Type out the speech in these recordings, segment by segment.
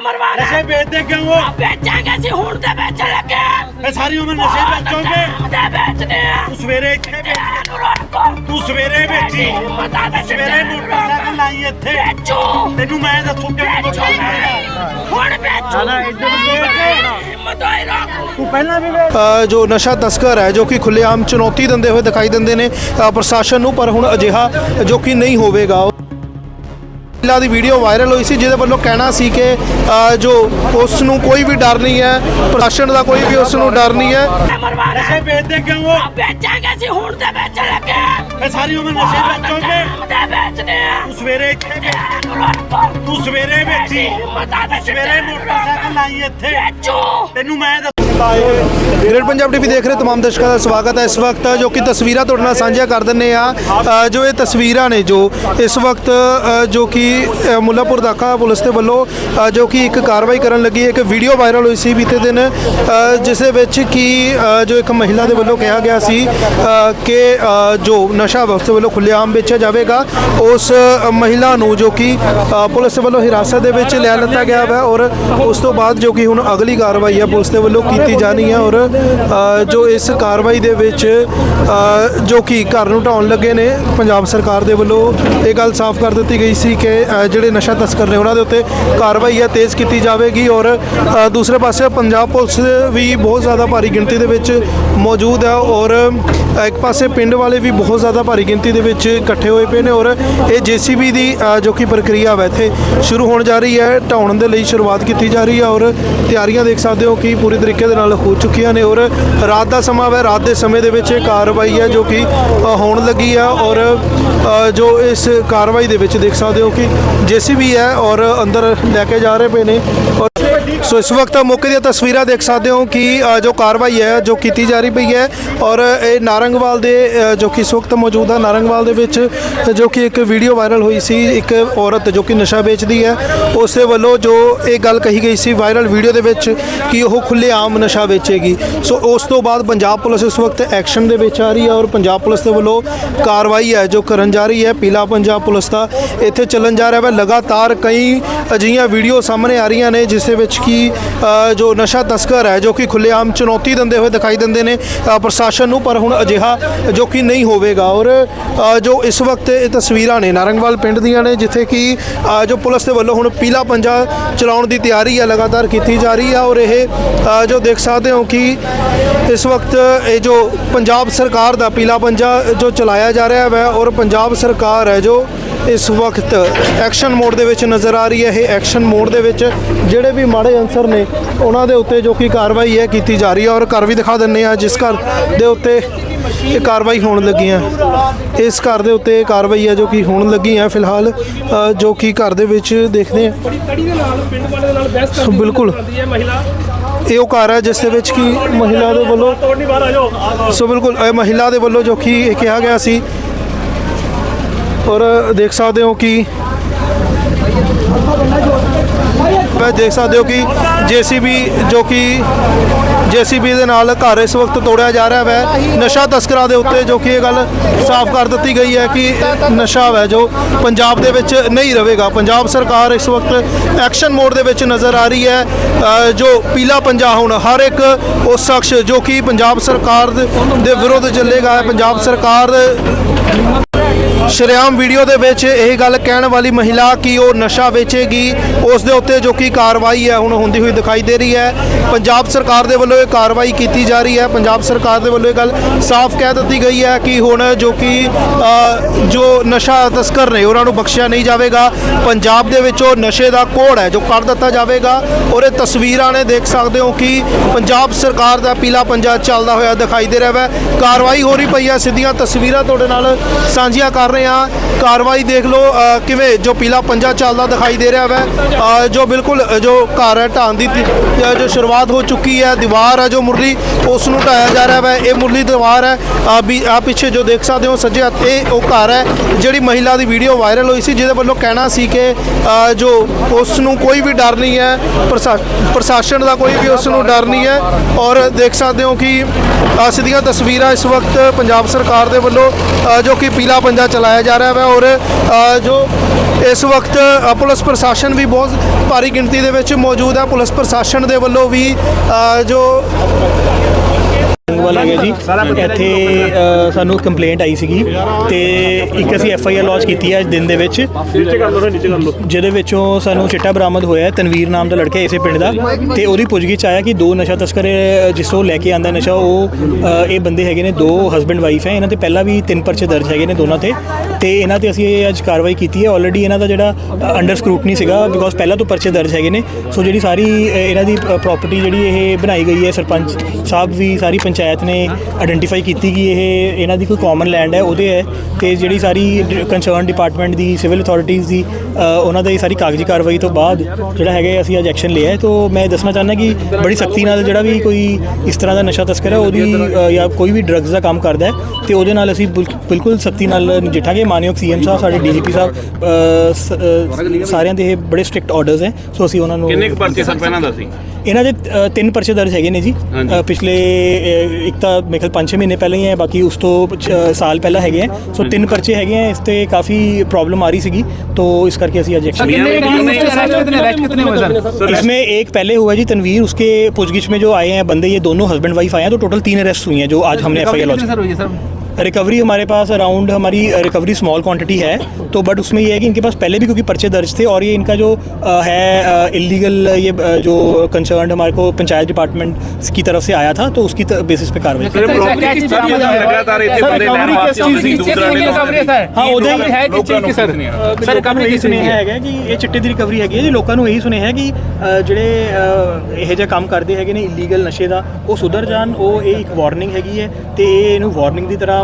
ਮਰਵਾ ਨਸ਼ੇ ਲੈ ਵੇਚਦੇ ਕਿਉਂ ਹੋ? ਵੇਚਾਂਗੇ ਅਸੀਂ ਹੁਣ ਤੇ ਵੇਚਣ ਲੱਗੇ। ਇਹ ਸਾਰੀ ਉਮਰ ਨਸ਼ੇ ਵੇਚੋਗੇ? ਤੇ ਵੇਚਦੇ ਆ। ਤੂੰ ਸਵੇਰੇ ਇੱਥੇ ਵੇਚ। ਇਹਨੂੰ ਰੋਕੋ ਤੂੰ ਸਵੇਰੇ ਵੇਚੀ। ਪਤਾ ਤਾਂ ਸਵੇਰੇ ਮੋਟਰਸਾਈਕਲ ਲਾਈ ਇੱਥੇ। ਵੇਚੋ। ਤੈਨੂੰ ਮੈਂ ਦੱਸੂ ਕਿ ਵੇਚੋ ਹੁਣ ਵੇਚੋ। ਨਾ, ਇੱਧਰ ਨੂੰ ਹਿੰਮਤ ਹੋਈ ਰੋਕ ਤੂੰ ਪਹਿਲਾਂ ਵੀ ਵੇਚ। ਅ, ਜੋ ਨਸ਼ਾ ਤਸਕਰ ਹੈ ਜੋ ਕਿ ਖੁੱਲੇਆਮ ਚੁਣੌਤੀ ਦਿੰਦੇ ਹੋਏ ਦਿਖਾਈ ਦਿੰਦੇ ਨੇ ਪ੍ਰਸ਼ਾਸਨ ਨੂੰ ਪਰ ਹੁਣ ਅਜਿਹਾ ਜੋ ਕਿ ਨਹੀਂ ਹੋਵੇਗਾ ਮਹਿਲਾ ਦੀ ਵੀਡੀਓ ਵਾਇਰਲ ਹੋਈ ਸੀ ਜਿਹਦੇ ਵੱਲੋਂ ਕਹਿਣਾ ਸੀ ਕਿ ਜੋ ਉਸ ਨੂੰ ਕੋਈ ਵੀ ਡਰ ਨਹੀਂ ਹੈ ਪ੍ਰਸ਼ਾਸਨ ਦਾ ਕੋਈ ਵੀ ਉਸ ਨੂੰ ਡਰ ਨਹੀਂ ਹੈ। ਮਰਵਾ ਲੈ ਨਸ਼ੇ ਵੇਚਦੇ ਕਿਉਂ ਹੋ? ਵੇਚਾਂਗੇ ਅਸੀਂ ਹੁਣ ਤੇ ਵੇਚਣ ਲੱਗੇ ਇਹ ਸਾਰੀ ਉਮਰ ਨਸ਼ੇ ਵੇਚੋਗੇ? ਤੇ ਵੇਚਦੇ ਆ। ਤੂੰ ਸਵੇਰੇ ਇੱਥੇ ਵੇਚ ਇਹਨੂੰ ਰੋਕੋ ਤੂੰ ਸਵੇਰੇ ਵੇਚੀ। ਹਿੰਮਤ ਆ ਤਾਂ ਸਵੇਰੇ ਮੋਟਰਸਾਈਕਲ ਲਾਈ ਇੱਥੇ। ਵੇਚੋ। ਤੈਨੂੰ ਮੈਂ ਦੱਸੂ ਰੇਡ ਪੰਜਾਬ ਟੀਵੀ ਦੇਖ ਰਹੇ ਤਮਾਮ ਦਰਸ਼ਕਾਂ ਦਾ ਸਵਾਗਤ ਹੈ। ਇਸ ਵਕਤ ਜੋ ਕਿ ਤਸਵੀਰਾਂ ਤੁਹਾਡੇ ਨਾਲ ਸਾਂਝੀਆਂ ਕਰ ਦਿੰਨੇ ਆ ਜੋ ਇਹ ਤਸਵੀਰਾਂ ਨੇ, ਜੋ ਇਸ ਵਕਤ ਜੋ ਕਿ ਮੁੱਲਾਪੁਰ ਦਾਖਾ ਪੁਲਿਸ ਦੇ ਵੱਲੋਂ ਜੋ ਕਿ ਇੱਕ ਕਾਰਵਾਈ ਕਰਨ ਲੱਗੀ। ਇੱਕ ਵੀਡੀਓ ਵਾਇਰਲ ਹੋਈ ਸੀ ਬੀਤੇ ਦਿਨ ਜਿਸ ਦੇ ਵਿੱਚ ਕਿ ਜੋ ਇੱਕ ਮਹਿਲਾ ਦੇ ਵੱਲੋਂ ਕਿਹਾ ਗਿਆ ਸੀ ਕਿ ਜੋ ਨਸ਼ਾ ਵਸਤ ਵੱਲੋਂ ਖੁੱਲ੍ਹੇਆਮ ਵੇਚਿਆ ਜਾਵੇਗਾ, ਉਸ ਮਹਿਲਾ ਨੂੰ ਜੋ ਕਿ ਪੁਲਿਸ ਵੱਲੋਂ ਹਿਰਾਸਤ ਦੇ ਵਿੱਚ ਲੈ ਲਿੱਤਾ ਗਿਆ ਹੈ ਔਰ ਉਸ ਤੋਂ ਬਾਅਦ ਜੋ ਕਿ ਹੁਣ ਅਗਲੀ ਕਾਰਵਾਈ ਹੈ ਪੁਲਿਸ ਦੇ ਵੱਲੋਂ ਕੀਤੀ ਕੀਤੀ ਜਾਣੀ ਹੈ ਔਰ ਜੋ ਇਸ ਕਾਰਵਾਈ ਦੇ ਵਿੱਚ ਜੋ ਕਿ ਘਰ ਨੂੰ ਢਾਉਣ ਲੱਗੇ ਨੇ, ਪੰਜਾਬ ਸਰਕਾਰ ਦੇ ਵੱਲੋਂ ਇਹ ਗੱਲ ਸਾਫ਼ ਕਰ ਦਿੱਤੀ ਗਈ ਸੀ ਕਿ ਜਿਹੜੇ ਨਸ਼ਾ ਤਸਕਰ ਨੇ ਉਹਨਾਂ ਦੇ ਉੱਤੇ ਕਾਰਵਾਈ ਹੈ, ਤੇਜ਼ ਕੀਤੀ ਜਾਵੇਗੀ ਔਰ ਦੂਸਰੇ ਪਾਸੇ ਪੰਜਾਬ ਪੁਲਿਸ ਵੀ ਬਹੁਤ ਜ਼ਿਆਦਾ ਭਾਰੀ ਗਿਣਤੀ ਦੇ ਵਿੱਚ ਮੌਜੂਦ ਹੈ ਔਰ ਇੱਕ ਪਾਸੇ ਪਿੰਡ ਵਾਲੇ ਵੀ ਬਹੁਤ ਜ਼ਿਆਦਾ ਭਾਰੀ ਗਿਣਤੀ ਦੇ ਵਿੱਚ ਇਕੱਠੇ ਹੋਏ ਪਏ ਨੇ ਔਰ ਇਹ ਜੀਸੀਬੀ ਦੀ ਜੋ ਕਿ ਪ੍ਰਕਿਰਿਆ ਵਾ ਇੱਥੇ ਸ਼ੁਰੂ ਹੋਣ ਜਾ ਰਹੀ ਹੈ, ਢਾਉਣ ਦੇ ਲਈ ਸ਼ੁਰੂਆਤ ਕੀਤੀ ਜਾ ਰਹੀ ਹੈ ਔਰ ਤਿਆਰੀਆਂ ਦੇਖ ਸਕਦੇ ਹੋ ਕਿ ਪੂਰੀ ਤਰੀਕੇ ਦੇ ਨਾਲ ਹੋ ਚੁੱਕੀਆਂ ਨੇ ਔਰ ਰਾਤ ਦਾ ਸਮਾਂ ਹੈ ਰਾਤ ਦੇ ਸਮੇਂ ਦੇ ਵਿੱਚ ਇਹ ਕਾਰਵਾਈ ਹੈ ਜੋ ਕਿ ਹੋਣ ਲੱਗੀ ਹੈ ਔਰ ਜੋ ਇਸ ਕਾਰਵਾਈ ਦੇ ਵਿੱਚ ਦੇਖ ਸਕਦੇ ਹੋ ਕਿ ਜੀਸੀਬੀ ਹੈ ਔਰ ਅੰਦਰ ਲੈ ਕੇ ਜਾ ਰਹੇ ਪਏ ਨੇ ਔਰ ਸੋ ਇਸ ਵਕਤ ਮੌਕੇ ਦੀਆਂ ਤਸਵੀਰਾਂ ਦੇਖ ਸਕਦੇ ਹੋ ਕਿ ਅ, ਜੋ ਕਾਰਵਾਈ ਹੈ ਜੋ ਕੀਤੀ ਜਾ ਰਹੀ ਪਈ ਹੈ ਔਰ ਇਹ ਨਾਰੰਗਵਾਲ ਦੇ ਅ, ਜੋ ਕਿ ਇਸ ਵਕਤ ਮੌਜੂਦ ਹੈ ਨਾਰੰਗਵਾਲ ਦੇ ਵਿੱਚ ਜੋ ਕਿ ਇੱਕ ਵੀਡੀਓ ਵਾਇਰਲ ਹੋਈ ਸੀ ਇੱਕ ਔਰਤ ਜੋ ਕਿ ਨਸ਼ਾ ਵੇਚਦੀ ਹੈ ਉਸ ਦੇ ਵੱਲੋਂ ਜੋ ਇਹ ਗੱਲ ਕਹੀ ਗਈ ਸੀ ਵਾਇਰਲ ਵੀਡੀਓ ਦੇ ਵਿੱਚ ਕਿ ਉਹ ਖੁੱਲ੍ਹੇਆਮ ਨਸ਼ਾ ਵੇਚੇਗੀ। ਸੋ ਉਸ ਤੋਂ ਬਾਅਦ ਪੰਜਾਬ ਪੁਲਿਸ ਇਸ ਵਕਤ ਐਕਸ਼ਨ ਦੇ ਵਿੱਚ ਆ ਰਹੀ ਹੈ ਔਰ ਪੰਜਾਬ ਪੁਲਿਸ ਦੇ ਵੱਲੋਂ ਕਾਰਵਾਈ ਹੈ ਜੋ ਕਰਨ ਜਾ ਰਹੀ ਹੈ ਪੀਲਾ ਪੰਜਾਬ ਪੁਲਿਸ ਦਾ ਇੱਥੇ ਚੱਲਣ ਜਾ ਰਿਹਾ ਹੈ। ਲਗਾਤਾਰ ਕਈ ਅਜਿਹੀਆਂ ਵੀਡੀਓ ਸਾਹਮਣੇ ਆ ਰਹੀਆਂ ਨੇ ਜਿਸ ਦੇ ਵਿੱਚ ਕਿ ਅ, ਜੋ ਨਸ਼ਾ ਤਸਕਰ ਹੈ ਜੋ ਕਿ ਖੁੱਲ੍ਹੇਆਮ ਚੁਣੌਤੀ ਦਿੰਦੇ ਹੋਏ ਦਿਖਾਈ ਦਿੰਦੇ ਨੇ ਪ੍ਰਸ਼ਾਸਨ ਨੂੰ ਪਰ ਹੁਣ ਅਜਿਹਾ ਜੋ ਕਿ ਨਹੀਂ ਹੋਵੇਗਾ। ਔਰ ਜੋ ਇਸ ਵਕਤ ਇਹ ਤਸਵੀਰਾਂ ਨੇ ਨਾਰੰਗਵਾਲ ਪਿੰਡ ਦੀਆਂ ਨੇ ਜਿੱਥੇ ਕਿ ਜੋ ਪੁਲਿਸ ਦੇ ਵੱਲੋਂ ਹੁਣ ਪੀਲਾ ਪੰਜਾ ਚਲਾਉਣ ਦੀ ਤਿਆਰੀ ਹੈ ਲਗਾਤਾਰ ਕੀਤੀ ਜਾ ਰਹੀ ਹੈ। ਔਰ ਇਹ ਜੋ ਦੇਖ ਸਕਦੇ ਹੋ ਕਿ ਇਸ ਵਕਤ ਇਹ ਜੋ ਪੰਜਾਬ ਸਰਕਾਰ ਦਾ ਪੀਲਾ ਪੰਜਾ ਜੋ ਚਲਾਇਆ ਜਾ ਰਿਹਾ ਹੈ ਔਰ ਪੰਜਾਬ ਸਰਕਾਰ ਹੈ ਜੋ ਇਸ ਵਕਤ ਐਕਸ਼ਨ ਮੋਡ ਦੇ ਵਿੱਚ ਨਜ਼ਰ ਆ ਰਹੀ ਹੈ। ਇਹ ਐਕਸ਼ਨ ਮੋਡ ਦੇ ਵਿੱਚ ਜਿਹੜੇ ਵੀ ਮਾੜੇ ਅਨਸਰ ਨੇ ਉਹਨਾਂ ਦੇ ਉੱਤੇ ਜੋ ਕਿ ਕਾਰਵਾਈ ਹੈ ਕੀਤੀ ਜਾ ਰਹੀ ਹੈ ਔਰ ਘਰ ਵੀ ਦਿਖਾ ਦਿੰਨੇ ਆ ਜਿਸ ਘਰ ਦੇ ਉੱਤੇ ਇਹ ਕਾਰਵਾਈ ਹੋਣ ਲੱਗੀ ਹੈ। ਇਸ ਘਰ ਦੇ ਉੱਤੇ ਇਹ ਕਾਰਵਾਈ ਹੈ ਜੋ ਕਿ ਹੋਣ ਲੱਗੀ ਹੈ ਫਿਲਹਾਲ ਜੋ ਕਿ ਘਰ ਦੇ ਵਿੱਚ ਦੇਖਦੇ ਆ ਬਿਲਕੁਲ। ਇਹ ਉਹ ਘਰ ਹੈ ਜਿਸ ਦੇ ਵਿੱਚ ਕਿ ਮਹਿਲਾ ਦੇ ਵੱਲੋਂ ਸੋ ਬਿਲਕੁਲ ਇਹ ਮਹਿਲਾ ਦੇ ਵੱਲੋਂ ਜੋ ਕਿ ਇਹ ਕਿਹਾ ਗਿਆ ਸੀ। ਔਰ ਦੇਖ ਸਕਦੇ ਹੋ ਕਿ ਮੈਂ ਦੇਖ ਸਕਦੇ ਹੋ ਕਿ ਜੀਸੀਬੀ ਜੋ ਕਿ ਜੀਸੀਬੀ ਦੇ ਨਾਲ ਘਰ ਇਸ ਵਕਤ ਤੋੜਿਆ ਜਾ ਰਿਹਾ ਹੈ ਨਸ਼ਾ ਤਸਕਰਾਂ ਦੇ ਉੱਤੇ ਜੋ ਕਿ ਇਹ ਗੱਲ ਸਾਫ਼ ਕਰ ਦਿੱਤੀ ਗਈ ਹੈ ਕਿ ਨਸ਼ਾ ਹੈ ਜੋ ਪੰਜਾਬ ਦੇ ਵਿੱਚ ਨਹੀਂ ਰਹੇਗਾ। ਪੰਜਾਬ ਸਰਕਾਰ ਇਸ ਵਕਤ ਐਕਸ਼ਨ ਮੋਡ ਦੇ ਵਿੱਚ ਨਜ਼ਰ ਆ ਰਹੀ ਹੈ। ਜੋ ਪੀਲਾ ਪੰਜਾ ਹੁਣ ਹਰ ਇੱਕ ਉਸ ਸ਼ਖਸ ਜੋ ਕਿ ਪੰਜਾਬ ਸਰਕਾਰ ਦੇ ਵਿਰੁੱਧ ਚੱਲੇਗਾ। ਪੰਜਾਬ ਸਰਕਾਰ ਸ਼ਰੇਆਮ ਵੀਡੀਓ ਦੇ ਵਿੱਚ ਇਹ ਗੱਲ ਕਹਿਣ ਵਾਲੀ ਮਹਿਲਾ ਕਿ ਉਹ ਨਸ਼ਾ ਵੇਚੇਗੀ, ਉਸ ਦੇ ਉੱਤੇ ਜੋ ਕਿ ਕਾਰਵਾਈ ਹੈ, ਹੁਣ ਹੁੰਦੀ ਹੋਈ ਦਿਖਾਈ ਦੇ ਰਹੀ ਹੈ। ਪੰਜਾਬ ਸਰਕਾਰ ਦੇ ਵੱਲੋਂ ਇਹ ਕਾਰਵਾਈ ਕੀਤੀ ਜਾ ਰਹੀ ਹੈ। ਪੰਜਾਬ ਸਰਕਾਰ ਦੇ ਵੱਲੋਂ ਇਹ ਗੱਲ ਸਾਫ਼ ਕਹਿ ਦਿੱਤੀ ਗਈ ਹੈ ਕਿ ਹੁਣ ਜੋ ਕਿ ਜੋ ਨਸ਼ਾ ਤਸਕਰ ਨੇ, ਉਹਨਾਂ ਨੂੰ ਬਖਸ਼ਿਆ ਨਹੀਂ ਜਾਵੇਗਾ। ਪੰਜਾਬ ਦੇ ਵਿੱਚ ਉਹ ਨਸ਼ੇ ਦਾ ਕੋੜ ਹੈ, ਜੋ ਕਰ ਦਿੱਤਾ ਜਾਵੇਗਾ। ਔਰ ਇਹ ਤਸਵੀਰਾਂ ਨੇ ਦੇਖ ਸਕਦੇ ਹੋ ਕਿ ਪੰਜਾਬ ਸਰਕਾਰ ਦਾ ਪੀਲਾ ਪੰਜਾ ਚੱਲਦਾ ਹੋਇਆ ਦਿਖਾਈ ਦੇ ਰਿਹਾ ਹੈ। ਕਾਰਵਾਈ ਹੋ ਰਹੀ ਪਈ ਹੈ। ਸਿੱਧੀਆਂ ਤਸਵੀਰਾਂ ਤੁਹਾਡੇ ਨਾਲ ਸਾਂਝੀਆਂ ਕਰ ਰਹੇ ਹਾਂ। ਕਾਰਵਾਈ ਦੇਖ ਲਓ ਕਿਵੇਂ ਜੋ ਪੀਲਾ ਪੰਜਾ ਚੱਲਦਾ ਦਿਖਾਈ ਦੇ ਰਿਹਾ ਹੈ ਜੋ ਬਿਲਕੁਲ ਜੋ ਘਰ ਹੈ, ਢਾਣ ਦੀ ਜੋ ਸ਼ੁਰੂਆਤ ਹੋ ਚੁੱਕੀ ਹੈ, ਦੀਵਾਰ ਹੈ, ਜੋ ਮੁਰਲੀ, ਉਸ ਨੂੰ ਢਾਇਆ ਜਾ ਰਿਹਾ ਹੈ ਇਹ ਮੁਰਲੀ ਦੀਵਾਰ ਹੈ। ਆ ਪਿੱਛੇ ਜੋ ਦੇਖ ਸਕਦੇ ਹੋ, ਸੱਜੇ ਹੱਥ, ਇਹ ਉਹ ਘਰ ਹੈ, ਜਿਹੜੀ ਮਹਿਲਾ ਦੀ ਵੀਡੀਓ ਵਾਇਰਲ ਹੋਈ ਸੀ, ਜਿਹਦੇ ਵੱਲੋਂ ਕਹਿਣਾ ਸੀ ਕਿ ਜੋ ਉਸ ਨੂੰ ਕੋਈ ਵੀ ਡਰ ਨਹੀਂ ਹੈ, ਪ੍ਰਸ਼ਾ- ਪ੍ਰਸ਼ਾਸਨ ਦਾ ਕੋਈ ਵੀ ਉਸ ਨੂੰ ਡਰ ਨਹੀਂ ਹੈ। ਔਰ ਦੇਖ ਸਕਦੇ ਹੋ ਕਿ ਸਿੱਧੀਆਂ ਤਸਵੀਰਾਂ ਇਸ ਵਕਤ ਪੰਜਾਬ ਸਰਕਾਰ ਦੇ ਵੱਲੋਂ ਜੋ ਕਿ ਪੀਲਾ ਪੰਜਾ ਚਲਾਇਆ ਜਾ ਰਿਹਾ ਹੈ ਔਰ ਅ, ਜੋ ਇਸ ਵਕਤ ਅ, ਪੁਲਿਸ ਪ੍ਰਸ਼ਾਸਨ ਵੀ ਬਹੁਤ ਭਾਰੀ ਗਿਣਤੀ ਦੇ ਵਿੱਚ ਮੌਜੂਦ ਹੈ ਪੁਲਿਸ ਪ੍ਰਸ਼ਾਸਨ ਦੇ ਵੱਲੋਂ ਵੀ ਅ, ਜੋ ਵਾਲਾ ਹੈਗਾ ਜੀ। ਇੱਥੇ ਅ, ਸਾਨੂੰ ਕੰਪਲੇਂਟ ਆਈ ਸੀਗੀ ਤੇ ਇੱਕ ਅਸੀਂ ਐਫ ਆਈ ਆਰ ਲੌਂਚ ਕੀਤੀ ਹੈ ਅੱਜ ਦਿਨ ਦੇ ਵਿੱਚ। ਜਿਹਦੇ ਵਿੱਚੋਂ ਸਾਨੂੰ ਚਿੱਟਾ ਬਰਾਮਦ ਹੋਇਆ ਹੈ, ਤਨਵੀਰ ਨਾਮ ਦਾ ਲੜਕਾ ਇਸੇ ਪਿੰਡ ਦਾ। ਤੇ ਉਹਦੀ ਪੁੱਛਗਿੱਛ ਆਇਆ ਕਿ ਦੋ ਨਸ਼ਾ ਤਸਕਰ ਅ, ਜਿਸ ਤੋਂ ਲੈ ਕੇ ਆਂਦਾ ਨਸ਼ਾ ਉਹ ਅ, ਇਹ ਬੰਦੇ ਹੈਗੇ ਨੇ ਦੋ ਹਸਬੰਡ ਵਾਈਫ ਹੈ। ਇਹਨਾਂ ਤੇ ਪਹਿਲਾਂ ਵੀ ਤਿੰਨ ਪਰਚੇ ਦਰਜ ਹੈਗੇ ਨੇ ਦੋਨਾਂ ਤੇ। ਤੇ ਇਹਨਾਂ ਤੇ ਅਸੀਂ ਇਹ ਅੱਜ ਕਾਰਵਾਈ ਕੀਤੀ ਹੈ। ਆਲਰੇਡੀ ਇਹਨਾਂ ਦਾ ਜਿਹੜਾ ਅੰਡਰ ਸਕਰੂਟਨੀ ਸੀਗਾ ਬਿਕੋਜ਼ ਪਹਿਲਾਂ ਤੋਂ ਪਰਚੇ ਦਰਜ ਹੈਗੇ ਨੇ। ਸੋ ਜਿਹੜੀ ਸਾਰੀ ਅ, ਇਹਨਾਂ ਦੀ ਪ੍ਰਾਪਰਟੀ ਜਿਹੜੀ ਇਹ ਬਣਾਈ ਗਈ ਹੈ ਸਰਪੰਚ ਸਾਹਿਬ ਵੀ ਸਾਰੀ ਪੰਚਾਇਤ ਪੰਚਾਇਤ ਨੇ ਆਇਡੈਂਟੀਫਾਈ ਕੀਤੀ ਕਿ ਇਹ, ਇਹਨਾਂ ਦੀ ਕੋਈ ਕਾਮਨ ਲੈਂਡ ਹੈ, ਉਹਦੇ ਹੈ ਤੇ ਜਿਹੜੀ ਸਾਰੀ ਕੰਸਰਨ ਡਿਪਾਰਟਮੈਂਟ ਦੀ ਸਿਵਲ ਅਥਾਰਟੀਆਂ ਦੀ ਉਹਨਾਂ ਦਾ ਇਹ ਸਾਰੀ ਕਾਗਜ਼ੀ ਕਾਰਵਾਈ ਤੋਂ ਬਾਅਦ ਜਿਹੜਾ ਹੈਗਾ ਅਸੀਂ ਅੱਜ ਐਕਸ਼ਨ ਲਿਆ ਹੈ। ਤੋਂ ਮੈਂ ਦੱਸਣਾ ਚਾਹੁੰਦਾ ਕਿ ਬੜੀ ਸਖਤੀ ਨਾਲ ਜਿਹੜਾ ਵੀ ਕੋਈ ਇਸ ਤਰ੍ਹਾਂ ਦਾ ਨਸ਼ਾ ਤਸਕਰ ਹੈ, ਉਹਦੀ ਜਾਂ ਕੋਈ ਵੀ ਡਰੱਗਸ ਦਾ ਕੰਮ ਕਰਦਾ ਹੈ ਤੇ ਉਹਦੇ ਨਾਲ ਅਸੀਂ ਬਿਲ- ਬਿਲਕੁਲ ਸਖਤੀ ਨਾਲ ਨਜਿੱਠਾਂਗੇ। ਮਾਨਯੋਗ ਸੀਐਮ ਸਾਹਿਬ, ਸਾਡੇ ਡੀਜੀਪੀ ਸਾਹਿਬ ਸ- ਸਾਰਿਆਂ ਦੇ ਇਹ ਬੜੇ ਸਟ੍ਰਿਕਟ ਆਰਡਰਸ ਹੈ। ਸੋ ਅਸੀਂ ਉਹਨਾਂ ਨੂੰ ਕਿੰਨੇ ਪਰਚੇ ਸਰ ਪਹਿਲਾਂ ਦਾ ਸੀ ਇਹਨਾਂ ਦੇ ਅ, ਤਿੰਨ ਪਰਚੇ ਦਰਜ ਹੈਗੇ ਨੇ ਜੀ। ਹਾਂਜੀ। ਅ, ਪਿਛਲੇ ਅ, ਇੱਕ ਤਾਂ ਮੇਰੇ ਖਿਆਲ 5-6 ਮਹੀਨੇ ਪਹਿਲਾਂ ਹੀ ਹੈ ਬਾਕੀ ਉਸ ਤੋਂ ਸਾਲ ਪਹਿਲਾਂ ਹੈਗੇ ਹੈ। ਸੋ ਤਿੰਨ ਪਰਚੇ ਹੈਗੇ ਇਸ ਤੇ ਕਾਫੀ ਪ੍ਰੋਬਲਮ आ रही ਸੀਗੀ। तो इस करके ਅਸੀਂ ਅੱਜ इसमें एक पहले हुआ जी तनवीर उसके पुछगिछ में जो आए हैं बंदे ये दोनों हस्बैंड वाइफ आए हैं तो टोटल तीन अरेस्ट हुई हैं जो आज हमने F I R launch recovery हमारे पास अराउंड हमारी रिकवरी स्मॉल क्वांटिटी है तो बट उसमें ये है कि इनके पास पहले भी क्योंकि पर्चे दर्ज थे और ये इनका जो अ, है इलीगल ये अ, जो कंसर्न हमारे को पंचायत डिपार्टमेंट की तरफ से आया था तो उसकी बेसिस पे कार्रवाई की। ਲਗਾਤਾਰ ਇੱਥੇ ਬੰਦੇ ਲੈਣ ਵਾਸਤੇ ਆਉਂਦੇ ਸੀ ਦੂਸਰਾ ਨੇ ਹਾਂ ਉਹਦੇ ਹੈ ਕਿ ਚੀਜ਼ ਕੀ ਸਰ ਸਰ ਲੋਕਾਂ ਨੂੰ ਇਹੀ ਸੁਨੇਹਾ ਹੈਗਾ ਕਿ ਇਹ ਚਿੱਟੇ ਦੀ ਰਿਕਵਰੀ ਹੈਗੀ ਹੈ ਜੀ ਲੋਕਾਂ ਨੂੰ ਇਹੀ ਸੁਨੇਹਾ ਹੈ ਕਿ ਅ, ਜਿਹੜੇ ਅ, ਇਹੋ ਜਿਹਾ ਕੰਮ ਕਰਦੇ ਹੈਗੇ ਨੇ ਇਲੀਗਲ ਨਸ਼ੇ ਦਾ ਉਹ ਸੁਧਰ ਜਾਣ ਉਹ ਇਹ ਇੱਕ ਵਾਰਨਿੰਗ ਹੈਗੀ ਹੈ ਤੇ ਇਹ ਇਹਨੂੰ ਵਾਰਨਿੰਗ ਦੀ ਤਰ੍ਹਾਂ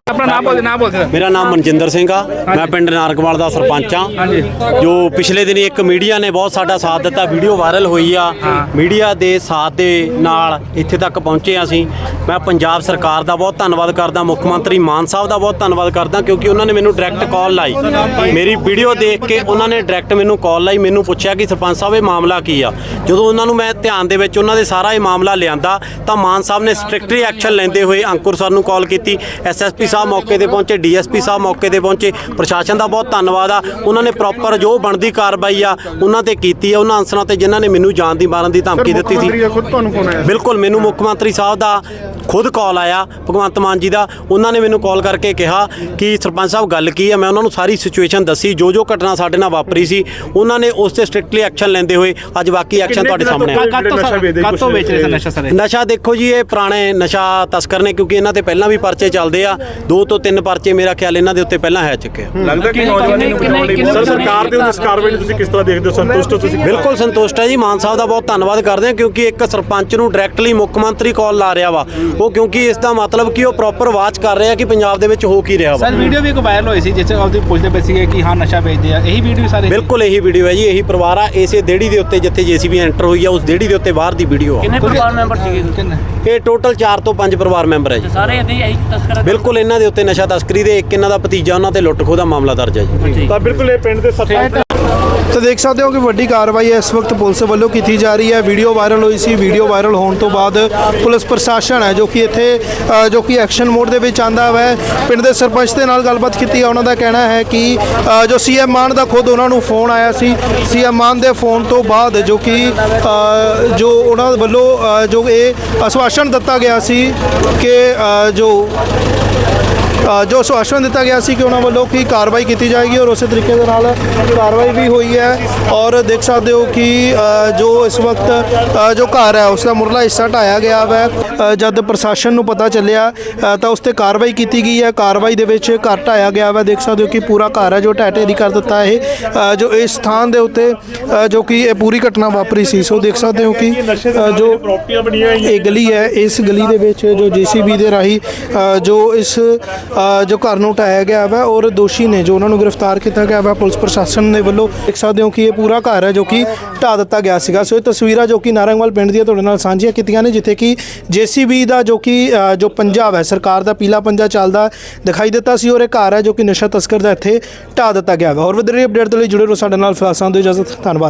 ਆਪਣਾ ਨਾਮ ਬੋਲ ਨਾਮ ਬੋਲ ਮੇਰਾ ਨਾਮ ਮਨਜਿੰਦਰ ਸਿੰਘ ਆ। ਮੈਂ ਪਿੰਡ ਨਾਰਕਵਾਲ ਦਾ ਸਰਪੰਚ ਆ। ਜੋ ਪਿਛਲੇ ਦਿਨੀ ਇੱਕ ਮੀਡੀਆ ਨੇ ਬਹੁਤ ਸਾਡਾ ਸਾਥ ਦਿੱਤਾ ਵੀਡੀਓ ਵਾਇਰਲ ਹੋਈ ਆ। ਮੀਡੀਆ ਦੇ ਸਾਥ ਦੇ ਨਾਲ ਇੱਥੇ ਤੱਕ ਪਹੁੰਚੇ ਹਾਂ ਅਸੀਂ। ਮੈਂ ਪੰਜਾਬ ਸਰਕਾਰ ਦਾ ਬਹੁਤ ਧੰਨਵਾਦ ਕਰਦਾ ਮੁੱਖ ਮੰਤਰੀ ਮਾਨ ਸਾਹਿਬ ਦਾ ਬਹੁਤ ਧੰਨਵਾਦ ਕਰਦਾ ਕਿਉਂਕਿ ਉਹਨਾਂ ਨੇ ਮੈਨੂੰ ਡਾਇਰੈਕਟ ਕਾਲ ਲਾਈ। ਮੇਰੀ ਵੀਡੀਓ ਦੇਖ ਕੇ ਉਹਨਾਂ ਨੇ ਡਾਇਰੈਕਟ ਮੈਨੂੰ ਕਾਲ ਲਾਈ ਮੈਨੂੰ ਪੁੱਛਿਆ ਕਿ ਸਰਪੰਚ ਸਾਹਿਬ ਇਹ ਮਾਮਲਾ ਕੀ ਆ? ਜਦੋਂ ਉਹਨਾਂ ਨੂੰ ਮੈਂ ਧਿਆਨ ਦੇ ਵਿੱਚ ਉਹਨਾਂ ਦੇ ਸਾਰਾ ਇਹ ਮਾਮਲਾ ਲਿਆਂਦਾ ਤਾਂ ਮਾਨ ਸਾਹਿਬ ਨੇ ਸਟ੍ਰਿਕਟਲੀ ਐਕਸ਼ਨ ਲੈਂਦੇ ਹੋਏ ਅੰਕੁਰ ਸਰ ਨੂੰ ਕਾਲ ਕੀਤੀ। ਐਸਐਸਪੀ ਸਾਹਿਬ ਮੌਕੇ ਤੇ ਪਹੁੰਚੇ ਡੀਐਸਪੀ ਸਾਹਿਬ ਮੌਕੇ ਤੇ ਪਹੁੰਚੇ। ਪ੍ਰਸ਼ਾਸਨ ਦਾ ਬਹੁਤ ਧੰਨਵਾਦ ਆ। ਉਹਨਾਂ ਨੇ ਪ੍ਰੋਪਰ ਜੋ ਬਣਦੀ ਕਾਰਵਾਈ ਆ ਉਹਨਾਂ ਤੇ ਕੀਤੀ ਆ। ਉਹਨਾਂ ਅਨਸਰਾਂ ਤੇ ਜਿਨ੍ਹਾਂ ਨੇ ਮੈਨੂੰ ਜਾਨ ਦੀ ਮਾਰਨ ਦੀ ਧਮਕੀ ਦਿੱਤੀ ਸੀ। ਬਿਲਕੁਲ ਮੈਨੂੰ ਮੁੱਖ ਮੰਤਰੀ ਸਾਹਿਬ ਦਾ ਖੁਦ ਕਾਲ ਆਇਆ ਭਗਵੰਤ ਮਾਨ ਜੀ ਦਾ। ਉਹਨਾਂ ਨੇ ਮੈਨੂੰ ਕਾਲ ਕਰਕੇ ਕਿਹਾ ਕਿ ਸਰਪੰਚ ਸਾਹਿਬ ਗੱਲ ਕੀ ਹੈ ਮੈਂ ਉਹਨਾਂ ਨੂੰ ਸਾਰੀ ਸਿਚੁਏਸ਼ਨ ਦੱਸੀ। ਜੋ ਜੋ ਘਟਨਾ ਸਾਡੇ ਨਾਲ ਵਾਪਰੀ ਸੀ ਉਹਨਾਂ ਨੇ ਉਸ ਤੇ ਸਟ੍ਰਿਕਟਲੀ ਐਕਸ਼ਨ ਲੈਂਦੇ ਹੋਏ ਅੱਜ ਬਾਕੀ ਐਕਸ਼ਨ ਤੁਹਾਡੇ ਸਾਹਮਣੇ ਆ। ਕਾਤੋਂ ਵੇਚ ਰਹੇ ਸਨ ਨਸ਼ਾ ਸਰ ਨਸ਼ਾ ਦੇਖੋ ਜੀ ਇਹ ਪੁਰਾਣੇ ਨਸ਼ਾ ਤਸਕਰ ਨੇ ਕਿਉਂਕਿ ਇਹਨਾਂ ਤੇ ਪਹਿਲਾਂ ਵੀ ਪਰਚੇ ਚੱਲਦੇ ਆ। ਦੋ ਤੋਂ ਤਿੰਨ ਪਰਚੇ ਮੇਰਾ ਖਿਆਲ ਇਹਨਾਂ ਦੇ ਉੱਤੇ ਪਹਿਲਾਂ ਹੈ ਚੁੱਕੇ ਆ। ਲੱਗਦਾ ਕਿ ਨੌਜਵਾਨੀ ਨੂੰ ਬਚਾਉਣ ਲਈ ਸਰ ਸਰਕਾਰ ਦੇ ਇਸ ਕਾਰਵਾਈ ਨੂੰ ਤੁਸੀਂ ਕਿਸ ਤਰ੍ਹਾਂ ਦੇਖਦੇ ਹੋ? ਸੰਤੁਸ਼ਟ ਹੋ ਤੁਸੀਂ ਬਿਲਕੁਲ ਸੰਤੁਸ਼ਟ ਹੈ ਜੀ ਮਾਨ ਸਾਹਿਬ ਦਾ ਬਹੁਤ ਧੰਨਵਾਦ ਕਰਦੇ ਹਾਂ ਕਿਉਂਕਿ ਇੱਕ ਸਰਪੰਚ ਨੂੰ ਡਾਇਰੈਕਟਲੀ ਮੁੱਖ ਮੰਤਰੀ ਕਾਲ ਲਾ ਰਿਹਾ ਵਾ। ਉਹ ਕਿਉਂਕਿ ਇਸ ਦਾ ਮਤਲਬ ਕਿ ਉਹ ਪ੍ਰੋਪਰ ਵਾਚ ਕਰ ਰਿਹਾ ਕਿ ਪੰਜਾਬ ਦੇ ਵਿੱਚ ਹੋ ਕੀ ਰਿਹਾ ਵਾ। ਸਰ ਵੀਡੀਓ ਵੀ ਇੱਕ ਵਾਇਰਲ ਹੋਈ ਸੀ ਜਿੱਥੇ ਉਹਦੇ ਪੁੱਛਦੇ ਪਏ ਸੀਗੇ ਕਿ ਹਾਂ ਨਸ਼ਾ ਵੇਚਦੇ ਆ। ਇਹੀ ਵੀਡੀਓ ਸਾਰੇ ਬਿਲਕੁਲ ਇਹੀ ਵੀਡੀਓ ਹੈ ਜੀ ਇਹੀ ਪਰਿਵਾਰ ਆ ਇਸੇ ਦੇੜੀ ਦੇ ਉੱਤੇ ਜਿੱਥੇ ਜੀਸੀਬੀ ਐਂਟਰ ਹੋਈ ਆ ਉਸ ਦੇੜੀ ਦੇ ਉੱਤੇ ਬਾਹਰ ਦੀ ਵੀਡੀਓ ਆ। ਕਿੰਨੇ ਪਰਿਵਾਰ ਮੈਂਬਰ ਸੀਗੇ ਕਿੰਨੇ? ਇਹ ਟੋਟਲ 4 ਤੋਂ 5 ਪਰਿਵਾਰ ਮੈਂਬਰ ਹੈ ਜੀ। ਸਾਰੇ ਇਹਦੇ ਇਹੀ ਤਸਕਰ ਬਿਲਕੁਲ ਇਹਨਾਂ ਦੇ ਉੱਤੇ ਨਸ਼ਾ ਤਸਕਰੀ ਦੇ ਇੱਕ ਇਹਨਾਂ ਦਾ ਭਤੀਜਾ ਉਹਨਾਂ ਤੇ ਲੁੱਟ ਖੋਹ ਦਾ ਮਾਮਲਾ ਦਰਜ ਹੈ ਜੀ। ਤਾਂ ਬਿਲਕੁਲ ਇਹ ਪਿੰਡ ਦੇ ਸਰਪੰਚ ਤਾਂ ਦੇਖ ਸਕਦੇ ਹੋ ਕਿ ਵੱਡੀ ਕਾਰਵਾਈ ਇਸ ਵਕਤ ਪੁਲਿਸ ਵੱਲੋਂ ਕੀਤੀ ਜਾ ਰਹੀ ਹੈ। ਵੀਡੀਓ ਵਾਇਰਲ ਹੋਈ ਸੀ। ਵੀਡੀਓ ਵਾਇਰਲ ਹੋਣ ਤੋਂ ਬਾਅਦ ਪੁਲਿਸ ਪ੍ਰਸ਼ਾਸਨ ਹੈ ਜੋ ਕਿ ਇੱਥੇ ਜੋ ਕਿ ਐਕਸ਼ਨ ਮੋਡ ਦੇ ਵਿੱਚ ਆਂਦਾ ਹੈ। ਪਿੰਡ ਦੇ ਸਰਪੰਚ ਦੇ ਨਾਲ ਗੱਲਬਾਤ ਕੀਤੀ ਹੈ। ਉਹਨਾਂ ਦਾ ਕਹਿਣਾ ਹੈ ਕਿ ਅ, ਜੋ ਸੀਐਮ ਮਾਨ ਦਾ ਖੁਦ ਉਹਨਾਂ ਨੂੰ ਫੋਨ ਆਇਆ ਸੀ ਸੀਐਮ ਮਾਨ ਦੇ ਫੋਨ ਤੋਂ ਬਾਅਦ ਜੋ ਕਿ ਜੋ ਉਹਨਾਂ ਵੱਲੋਂ ਜੋ ਇਹ ਆਸ਼ਵਾਸਨ ਦਿੱਤਾ ਗਿਆ ਸੀ ਕਿ ਜੋ ਜੋ ਆਸ਼ਵਾਸਨ ਦਿੱਤਾ ਗਿਆ ਸੀ ਕਿ ਉਹਨਾਂ ਵੱਲੋਂ ਕੀ ਕਾਰਵਾਈ ਕੀਤੀ ਜਾਏਗੀ ਔਰ ਉਸੇ ਤਰੀਕੇ ਦੇ ਨਾਲ ਕਾਰਵਾਈ ਵੀ ਹੋਈ ਹੈ ਔਰ ਦੇਖ ਸਕਦੇ ਹੋ ਕਿ ਜੋ ਇਸ ਵਕਤ ਜੋ ਘਰ ਹੈ ਉਸ ਦਾ ਮੁਰਲਾ ਹਿੱਸਾ ਢਾਇਆ ਗਿਆ ਹੈ ਜਦ ਪ੍ਰਸ਼ਾਸਨ ਨੂੰ ਪਤਾ ਚੱਲਿਆ ਤਾਂ ਉਸ ਤੇ ਕਾਰਵਾਈ ਕੀਤੀ ਗਈ ਹੈ। ਕਾਰਵਾਈ ਦੇ ਵਿੱਚ ਘਰ ਢਾਇਆ ਗਿਆ ਹੈ ਦੇਖ ਸਕਦੇ ਹੋ ਕਿ ਪੂਰਾ ਘਰ ਹੈ ਜੋ ਢਹਿ ਢੇਰੀ ਕਰ ਦਿੱਤਾ ਇਹ। ਜੋ ਇਸ ਸਥਾਨ ਦੇ ਉੱਤੇ ਜੋ ਕਿ ਇਹ ਪੂਰੀ ਘਟਨਾ ਵਾਪਰੀ ਸੀ। ਸੋ ਦੇਖ ਸਕਦੇ ਹੋ ਕਿ ਜੋ ਪ੍ਰਾਪਰਟੀਆਂ ਬਣੀਆਂ ਇਹ ਗਲੀ ਹੈ, ਇਸ ਗਲੀ ਦੇ ਵਿੱਚ ਜੋ ਜੀਸੀਬੀ ਦੇ ਰਾਹੀਂ ਜੋ ਇਸ ਜੋ ਘਰ ਨੂੰ ਢਾਇਆ ਗਿਆ ਵਾ, ਔਰ ਦੋਸ਼ੀ ਨੇ ਜੋ ਉਹਨਾਂ ਨੂੰ ਗ੍ਰਿਫਤਾਰ ਕੀਤਾ ਗਿਆ ਵਾ, ਪੁਲਿਸ ਪ੍ਰਸ਼ਾਸਨ ਦੇ ਵੱਲੋਂ, ਦੇਖ ਸਕਦੇ ਹੋ ਕਿ ਇਹ ਪੂਰਾ ਘਰ ਹੈ ਜੋ ਕਿ ਢਾ ਦਿੱਤਾ ਗਿਆ ਸੀਗਾ। ਸੋ ਇਹ ਤਸਵੀਰਾਂ ਜੋ ਕਿ ਨਾਰੰਗਵਾਲ ਪਿੰਡ ਦੀਆਂ ਤੁਹਾਡੇ ਨਾਲ ਸਾਂਝੀਆਂ ਕੀਤੀਆਂ ਨੇ, ਜਿੱਥੇ ਕਿ ਜੀਸੀਬੀ ਦਾ ਜੋ ਕਿ ਜੋ ਪੰਜਾਬ ਹੈ ਸਰਕਾਰ ਦਾ ਪੀਲਾ ਪੰਜਾ ਚੱਲਦਾ ਦਿਖਾਈ ਦਿੱਤਾ ਸੀ, ਔਰ ਇਹ ਘਰ ਹੈ ਜੋ ਕਿ ਨਸ਼ਾ ਤਸਕਰ ਦਾ ਇੱਥੇ ਢਾ ਦਿੱਤਾ ਗਿਆ ਵਾ। ਔਰ ਵਧੇਰੇ ਅਪਡੇਟ ਦੇ ਲਈ ਜੁੜੇ ਰਹੋ ਸਾਡੇ ਨਾਲ ਫਿਲਹਾਲ ਸਾਨੂੰ ਇਜਾਜ਼ਤ, ਧੰਨਵਾਦ।